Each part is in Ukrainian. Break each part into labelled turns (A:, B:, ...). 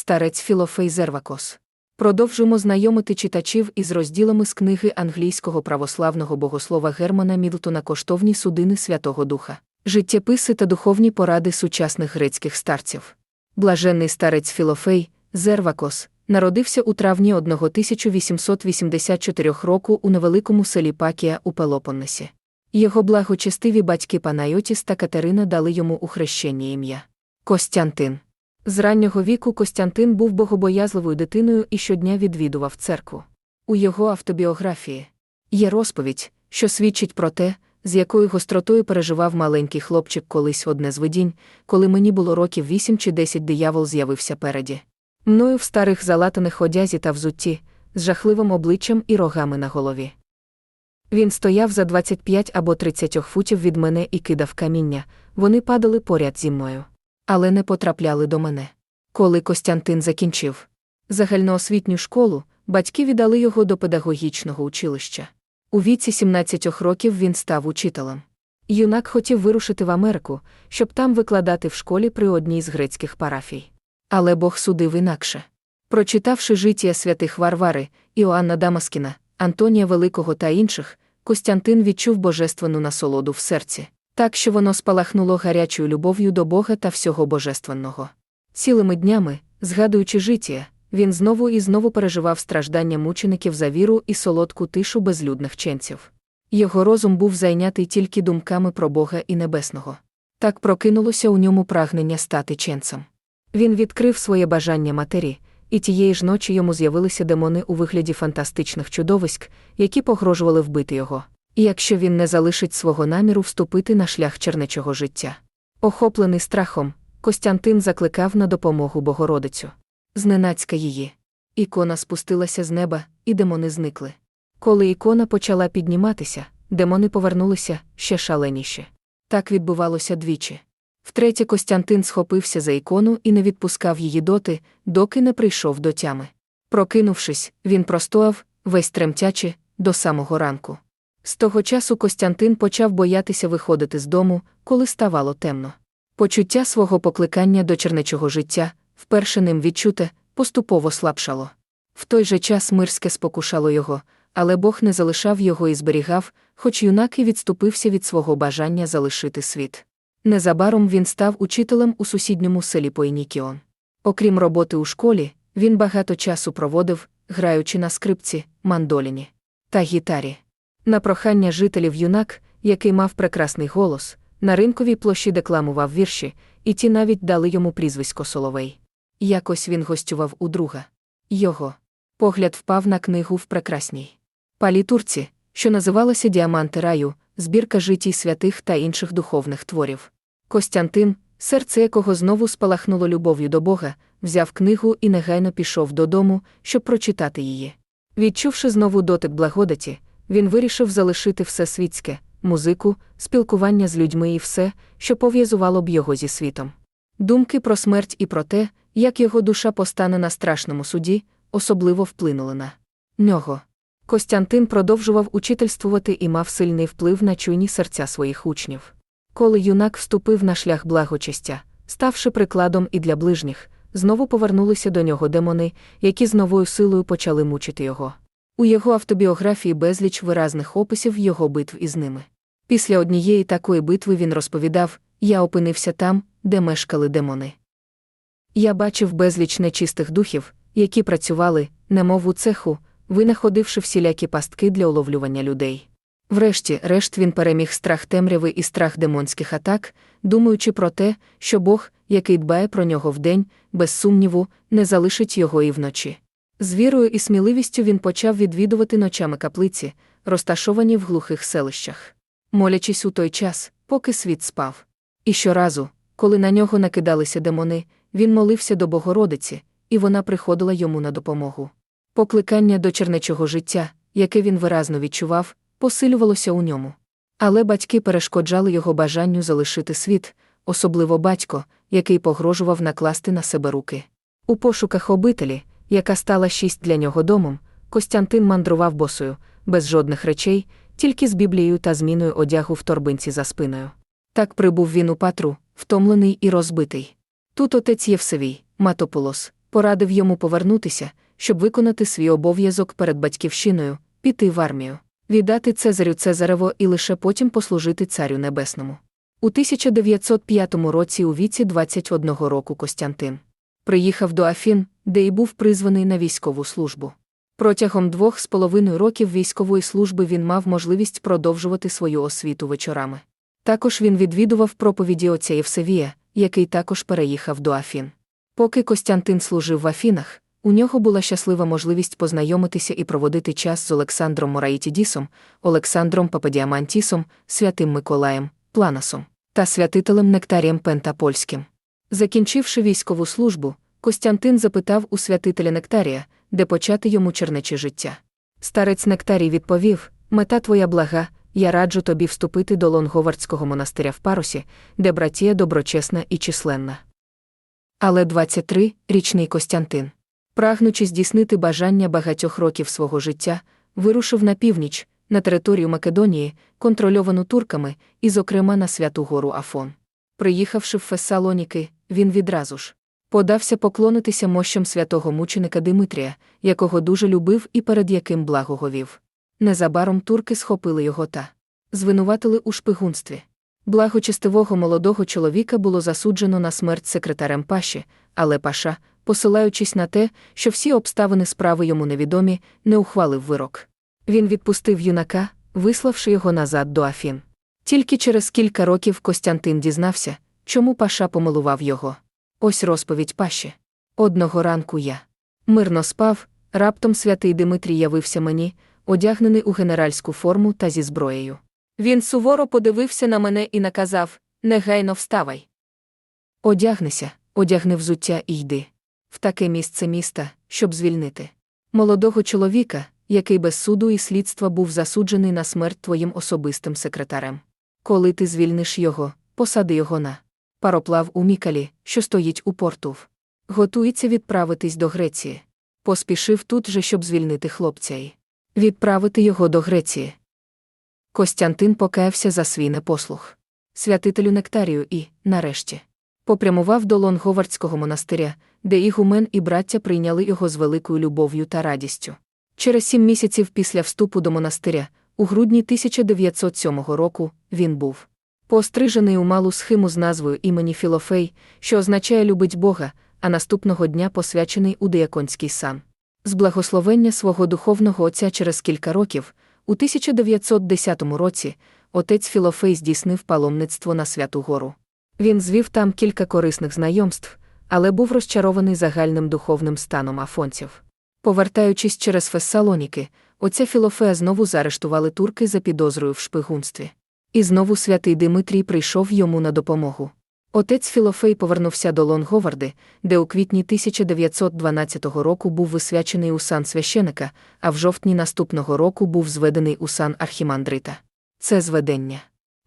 A: старець Філофей Зервакос. Продовжуємо знайомити читачів із розділами з книги англійського православного богослова Германа Мідлтона Коштовні судини Святого Духа, життєписи та духовні поради сучасних грецьких старців. Блаженний старець Філофей, Зервакос, народився у травні 1884 року у невеликому селі Пакія у Пелопоннесі. Його благочестиві батьки Панайотіс та Катерина дали йому у хрещенні ім'я Костянтин. З раннього віку Костянтин був богобоязливою дитиною і щодня відвідував церкву. У його автобіографії є розповідь, що свідчить про те, з якою гостротою переживав маленький хлопчик колись одне з видінь, коли мені було років вісім чи десять диявол з'явився переді. Мною в старих залатаних одязі та взутті, з жахливим обличчям і рогами на голові. Він стояв за 25 або 30 футів від мене і кидав каміння, вони падали поряд зі мною. Але не потрапляли до мене. Коли Костянтин закінчив загальноосвітню школу, батьки віддали його до педагогічного училища. У віці 17 років він став учителем. Юнак хотів вирушити в Америку, щоб там викладати в школі при одній з грецьких парафій. Але Бог судив інакше. Прочитавши життя святих Варвари, Іоанна Дамаскіна, Антонія Великого та інших, Костянтин відчув божественну насолоду в серці, так що воно спалахнуло гарячою любов'ю до Бога та всього божественного. Цілими днями, згадуючи життя, він знову і знову переживав страждання мучеників за віру і солодку тишу безлюдних ченців. Його розум був зайнятий тільки думками про Бога і Небесного. Так прокинулося у ньому прагнення стати ченцем. Він відкрив своє бажання матері, і тієї ж ночі йому з'явилися демони у вигляді фантастичних чудовиськ, які погрожували вбити його. І якщо він не залишить свого наміру вступити на шлях чернечого життя. Охоплений страхом, Костянтин закликав на допомогу Богородицю. Зненацька її. Ікона спустилася з неба, і демони зникли. Коли ікона почала підніматися, демони повернулися ще шаленіше. Так відбувалося двічі. Втретє, Костянтин схопився за ікону і не відпускав її доти, доки не прийшов до тями. Прокинувшись, він простояв, весь тремтячи, до самого ранку. З того часу Костянтин почав боятися виходити з дому, коли ставало темно. Почуття свого покликання до чернечого життя, вперше ним відчуте, поступово слабшало. В той же час мирське спокушало його, але Бог не залишав його і зберігав, хоч юнак і відступився від свого бажання залишити світ. Незабаром він став учителем у сусідньому селі Пойнікіон. Окрім роботи у школі, він багато часу проводив, граючи на скрипці, мандоліні та гітарі. На прохання жителів юнак, який мав прекрасний голос, на ринковій площі декламував вірші, і ті навіть дали йому прізвисько Соловей. Якось він гостював у друга. Його погляд впав на книгу в прекрасній палітурці, що називалася Діаманти раю, збірка житій святих та інших духовних творів. Костянтин, серце якого знову спалахнуло любов'ю до Бога, взяв книгу і негайно пішов додому, щоб прочитати її. Відчувши знову дотик благодаті, він вирішив залишити все світське, музику, спілкування з людьми і все, що пов'язувало б його зі світом. Думки про смерть і про те, як його душа постане на страшному суді, особливо вплинули на нього. Костянтин продовжував учительствувати і мав сильний вплив на чуйні серця своїх учнів. Коли юнак вступив на шлях благочестя, ставши прикладом і для ближніх, знову повернулися до нього демони, які з новою силою почали мучити його. У його автобіографії безліч виразних описів його битв із ними. Після однієї такої битви він розповідав: Я опинився там, де мешкали демони. Я бачив безліч нечистих духів, які працювали, немов у цеху, винаходивши всілякі пастки для уловлювання людей. Врешті, решт він переміг страх темряви і страх демонських атак, думаючи про те, що Бог, який дбає про нього вдень, без сумніву, не залишить його і вночі. З вірою і сміливістю він почав відвідувати ночами каплиці, розташовані в глухих селищах, молячись у той час, поки світ спав. І щоразу, коли на нього накидалися демони, він молився до Богородиці, і вона приходила йому на допомогу. Покликання до чернечого життя, яке він виразно відчував, посилювалося у ньому. Але батьки перешкоджали його бажанню залишити світ, особливо батько, який погрожував накласти на себе руки. У пошуках обителі, яка стала шість для нього домом, Костянтин мандрував босою, без жодних речей, тільки з біблією та зміною одягу в торбинці за спиною. Так прибув він у патру, втомлений і розбитий. Тут отець Євсевій, Матополос, порадив йому повернутися, щоб виконати свій обов'язок перед батьківщиною, піти в армію, віддати Цезарю Цезарево і лише потім послужити Царю Небесному. У 1905 році у віці 21 року Костянтин приїхав до Афін, де й був призваний на військову службу. Протягом двох з половиною років військової служби він мав можливість продовжувати свою освіту вечорами. Також він відвідував проповіді отця Євсевія, який також переїхав до Афін. Поки Костянтин служив в Афінах, у нього була щаслива можливість познайомитися і проводити час з Олександром Мораїтідісом, Олександром Пападіамантісом, святим Миколаєм, Планасом та святителем Нектарієм Пентапольським. Закінчивши військову службу, Костянтин запитав у святителя Нектарія, де почати йому чернече життя. Старець Нектарій відповів: Мета твоя блага, я раджу тобі вступити до Лонговардського монастиря в парусі, де братія доброчесна і численна. Але 23-річний Костянтин, прагнучи здійснити бажання багатьох років свого життя, вирушив на північ, на територію Македонії, контрольовану турками, і, зокрема, на святу гору Афон. Приїхавши в Фесалоніки, він відразу ж подався поклонитися мощам святого мученика Димитрія, якого дуже любив і перед яким благоговів. Незабаром турки схопили його та звинуватили у шпигунстві. Благочестивого молодого чоловіка було засуджено на смерть секретарем Паші, але Паша, посилаючись на те, що всі обставини справи йому невідомі, не ухвалив вирок. Він відпустив юнака, виславши його назад до Афін. Тільки через кілька років Костянтин дізнався, чому Паша помилував його. Ось розповідь Паші. Одного ранку я мирно спав, раптом святий Димитрій явився мені, одягнений у генеральську форму та зі зброєю. Він суворо подивився на мене і наказав негайно вставай. Одягнися, одягни взуття і йди. В таке місце міста, щоб звільнити. Молодого чоловіка, який без суду і слідства був засуджений на смерть твоїм особистим секретарем. Коли ти звільниш його, посади його на пароплав у Мікалі, що стоїть у порту. Готується відправитись до Греції. Поспішив тут же, щоб звільнити хлопця і відправити його до Греції. Костянтин покаявся за свій непослух. Святителю Нектарію і, нарешті, попрямував до Лонговардського монастиря, де ігумен і браття прийняли його з великою любов'ю та радістю. Через сім місяців після вступу до монастиря, у грудні 1907 року, він був пострижений у малу схиму з назвою імені Філофей, що означає любить Бога, а наступного дня посвячений у деяконський сан. З благословення свого духовного отця через кілька років, у 1910 році, отець Філофей здійснив паломництво на Святу Гору. Він звів там кілька корисних знайомств, але був розчарований загальним духовним станом афонців. Повертаючись через Фессалоніки, отця Філофея знову заарештували турки за підозрою в шпигунстві. І знову святий Димитрій прийшов йому на допомогу. Отець Філофей повернувся до Лонговарди, де у квітні 1912 року був висвячений у сан священика, а в жовтні наступного року був зведений у сан архімандрита. Це зведення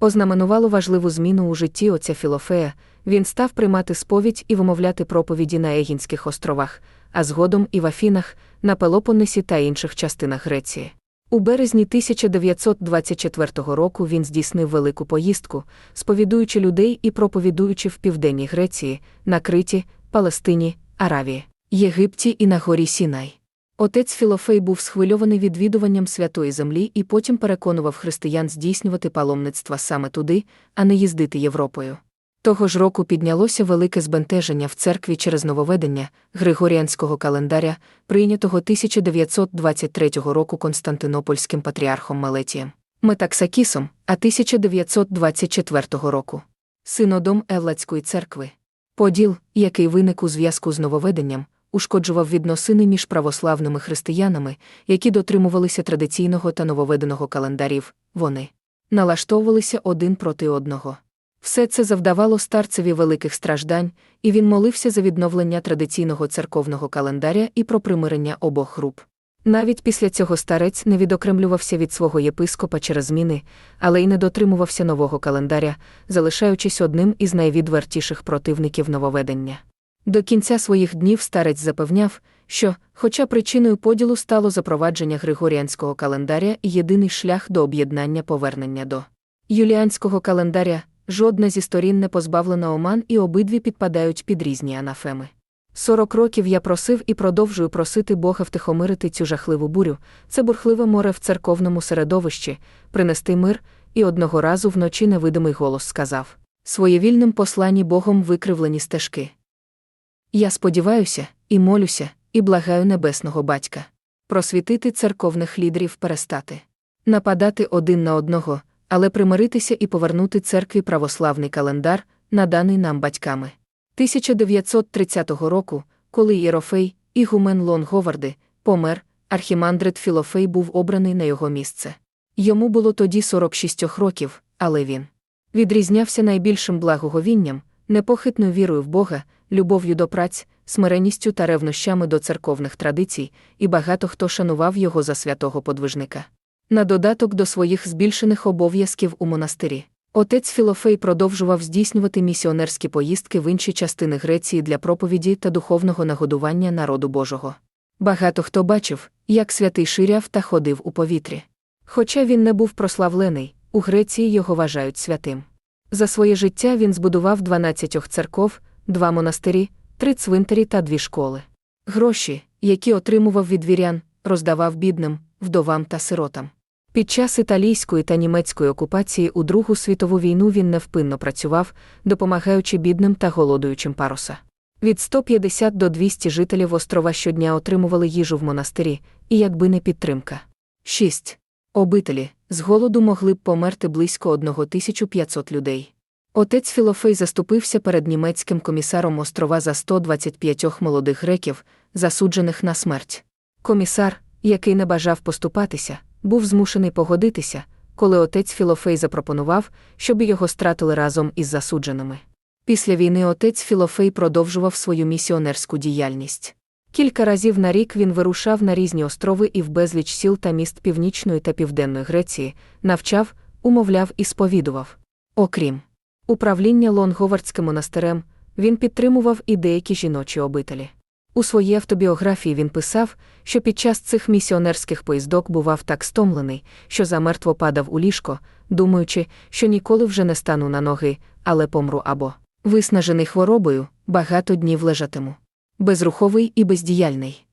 A: ознаменувало важливу зміну у житті отця Філофея, він став приймати сповідь і вимовляти проповіді на Егінських островах, а згодом і в Афінах, на Пелопоннесі та інших частинах Греції. У березні 1924 року він здійснив велику поїздку, сповідуючи людей і проповідуючи в Південній Греції, на Криті, Палестині, Аравії, Єгипті і на горі Сінай. Отець Філофей був схвильований відвідуванням святої землі і потім переконував християн здійснювати паломництва саме туди, а не їздити Європою. Того ж року піднялося велике збентеження в церкві через нововведення Григоріанського календаря, прийнятого 1923 року Константинопольським патріархом Мелетієм, Метаксакісом, а 1924 року синодом Евладської церкви. Поділ, який виник у зв'язку з нововведенням, ушкоджував відносини між православними християнами, які дотримувалися традиційного та нововведеного календарів, вони налаштовувалися один проти одного. Все це завдавало старцеві великих страждань, і він молився за відновлення традиційного церковного календаря і про примирення обох груп. Навіть після цього старець не відокремлювався від свого єпископа через зміни, але й не дотримувався нового календаря, залишаючись одним із найвідвертіших противників нововведення. До кінця своїх днів старець запевняв, що, хоча причиною поділу стало запровадження григоріанського календаря єдиний шлях до об'єднання повернення до юліанського календаря, Жодна зі сторін не позбавлена оман і обидві підпадають під різні анафеми. Сорок років я просив і продовжую просити Бога втихомирити цю жахливу бурю, це бурхливе море в церковному середовищі, принести мир, і одного разу вночі невидимий голос сказав. Своєвільним посланні Богом викривлені стежки. Я сподіваюся, і молюся, і благаю небесного батька. Просвітити церковних лідерів перестати. Нападати один на одного, але примиритися і повернути церкві православний календар, наданий нам батьками. 1930 року, коли Єрофей, ігумен Лон Говарди, помер, архімандрит Філофей був обраний на його місце. Йому було тоді 46 років, але він відрізнявся найбільшим благоговінням, непохитною вірою в Бога, любов'ю до праць, смиренністю та ревнощами до церковних традицій, і багато хто шанував його за святого подвижника. На додаток до своїх збільшених обов'язків у монастирі. Отець Філофей продовжував здійснювати місіонерські поїздки в інші частини Греції для проповіді та духовного нагодування народу Божого. Багато хто бачив, як святий ширяв та ходив у повітрі. Хоча він не був прославлений, у Греції його вважають святим. За своє життя він збудував 12 церков, два монастирі, три цвинтарі та дві школи. Гроші, які отримував від вірян, роздавав бідним, вдовам та сиротам. Під час італійської та німецької окупації у Другу світову війну він невпинно працював, допомагаючи бідним та голодуючим паруса. Від 150 до 200 жителів острова щодня отримували їжу в монастирі, і якби не підтримка. 6. Обителі з голоду могли б померти близько 1500 людей. Отець Філофей заступився перед німецьким комісаром острова за 125 молодих греків, засуджених на смерть. Комісар, який не бажав поступатися, був змушений погодитися, коли отець Філофей запропонував, щоб його стратили разом із засудженими. Після війни отець Філофей продовжував свою місіонерську діяльність. Кілька разів на рік він вирушав на різні острови і в безліч сіл та міст Північної та Південної Греції, навчав, умовляв і сповідував. Окрім управління Лонговардським монастирем, він підтримував і деякі жіночі обителі. У своїй автобіографії він писав, що під час цих місіонерських поїздок бував так стомлений, що замертво падав у ліжко, думаючи, що ніколи вже не стану на ноги, але помру або, виснажений хворобою, багато днів лежатиму. Безруховий і бездіяльний.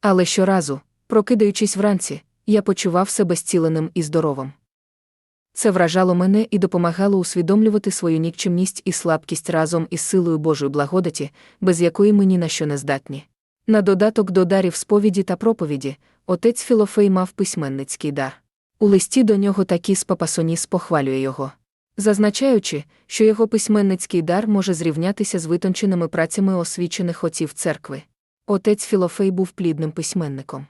A: Але щоразу, прокидаючись вранці, я почував себе зціленим і здоровим. Це вражало мене і допомагало усвідомлювати свою нікчемність і слабкість разом із силою Божої благодаті, без якої ми ні на що не здатні. На додаток до дарів сповіді та проповіді, отець Філофей мав письменницький дар. У листі до нього Такіс Папасоніс похвалює його, зазначаючи, що його письменницький дар може зрівнятися з витонченими працями освічених отців церкви. Отець Філофей був плідним письменником.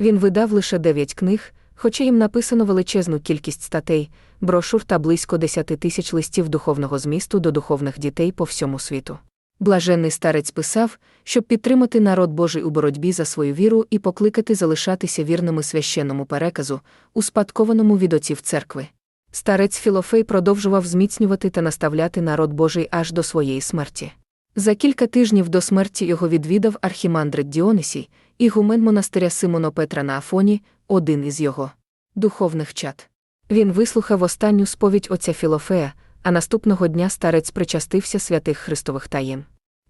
A: Він видав лише дев'ять книг, хоча їм написано величезну кількість статей, брошур та близько 10 тисяч листів духовного змісту до духовних дітей по всьому світу. Блаженний старець писав, щоб підтримати народ Божий у боротьбі за свою віру і покликати залишатися вірними священному переказу, успадкованому від отців церкви. Старець Філофей продовжував зміцнювати та наставляти народ Божий аж до своєї смерті. За кілька тижнів до смерті його відвідав архімандрит Діонисій, ігумен монастиря Симоно Петра на Афоні, один із його духовних чат. Він вислухав останню сповідь отця Філофея, а наступного дня старець причастився святих Христових таїн.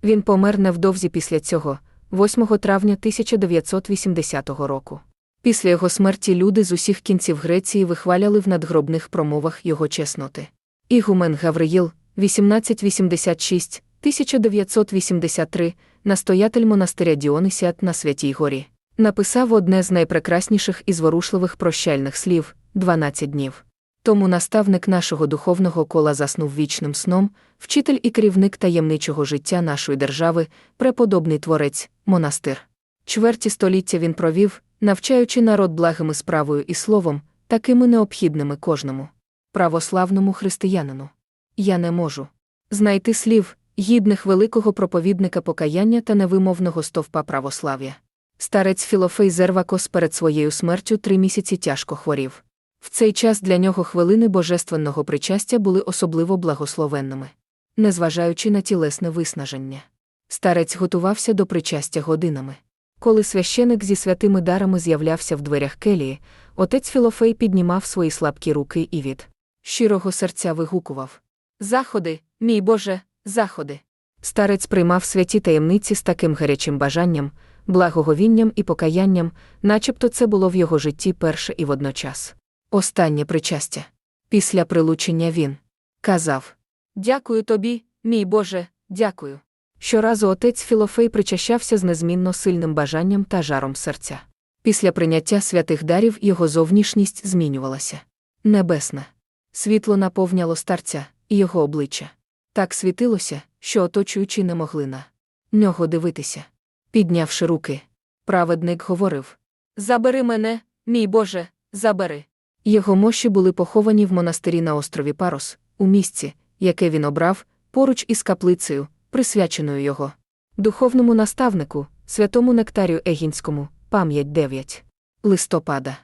A: Він помер невдовзі після цього, 8 травня 1980 року. Після його смерті люди з усіх кінців Греції вихваляли в надгробних промовах його чесноти. Ігумен Гавриїл, 1886, 1983, настоятель монастиря Діонисіат на Святій Горі, написав одне з найпрекрасніших і зворушливих прощальних слів 12 днів. Тому наставник нашого духовного кола заснув вічним сном, вчитель і керівник таємничого життя нашої держави, преподобний творець, монастир. Чверті століття він провів, навчаючи народ благими справою і словом, такими необхідними кожному. Православному християнину. Я не можу знайти слів, гідних великого проповідника покаяння та невимовного стовпа православ'я. Старець Філофей Зервакос перед своєю смертю три місяці тяжко хворів. В цей час для нього хвилини божественного причастя були особливо благословенними, незважаючи на тілесне виснаження. Старець готувався до причастя годинами. Коли священик зі святими дарами з'являвся в дверях келії, отець Філофей піднімав свої слабкі руки і від щирого серця вигукував Заходи, мій Боже, заходи. Старець приймав святі таємниці з таким гарячим бажанням, благоговінням і покаянням, начебто це було в його житті перше і водночас. Останнє причастя. Після прилучення він казав Дякую тобі, мій Боже, дякую. Щоразу отець Філофей причащався з незмінно сильним бажанням та жаром серця. Після прийняття святих дарів його зовнішність змінювалася. Небесне. Світло наповняло старця і його обличчя. Так світилося, що оточуючі не могли на нього дивитися. Піднявши руки, праведник говорив Забери мене, мій Боже, забери. Його мощі були поховані в монастирі на острові Парос, у місці, яке він обрав, поруч із каплицею, присвяченою його духовному наставнику, святому нектарію Егінському, пам'ять 9 листопада.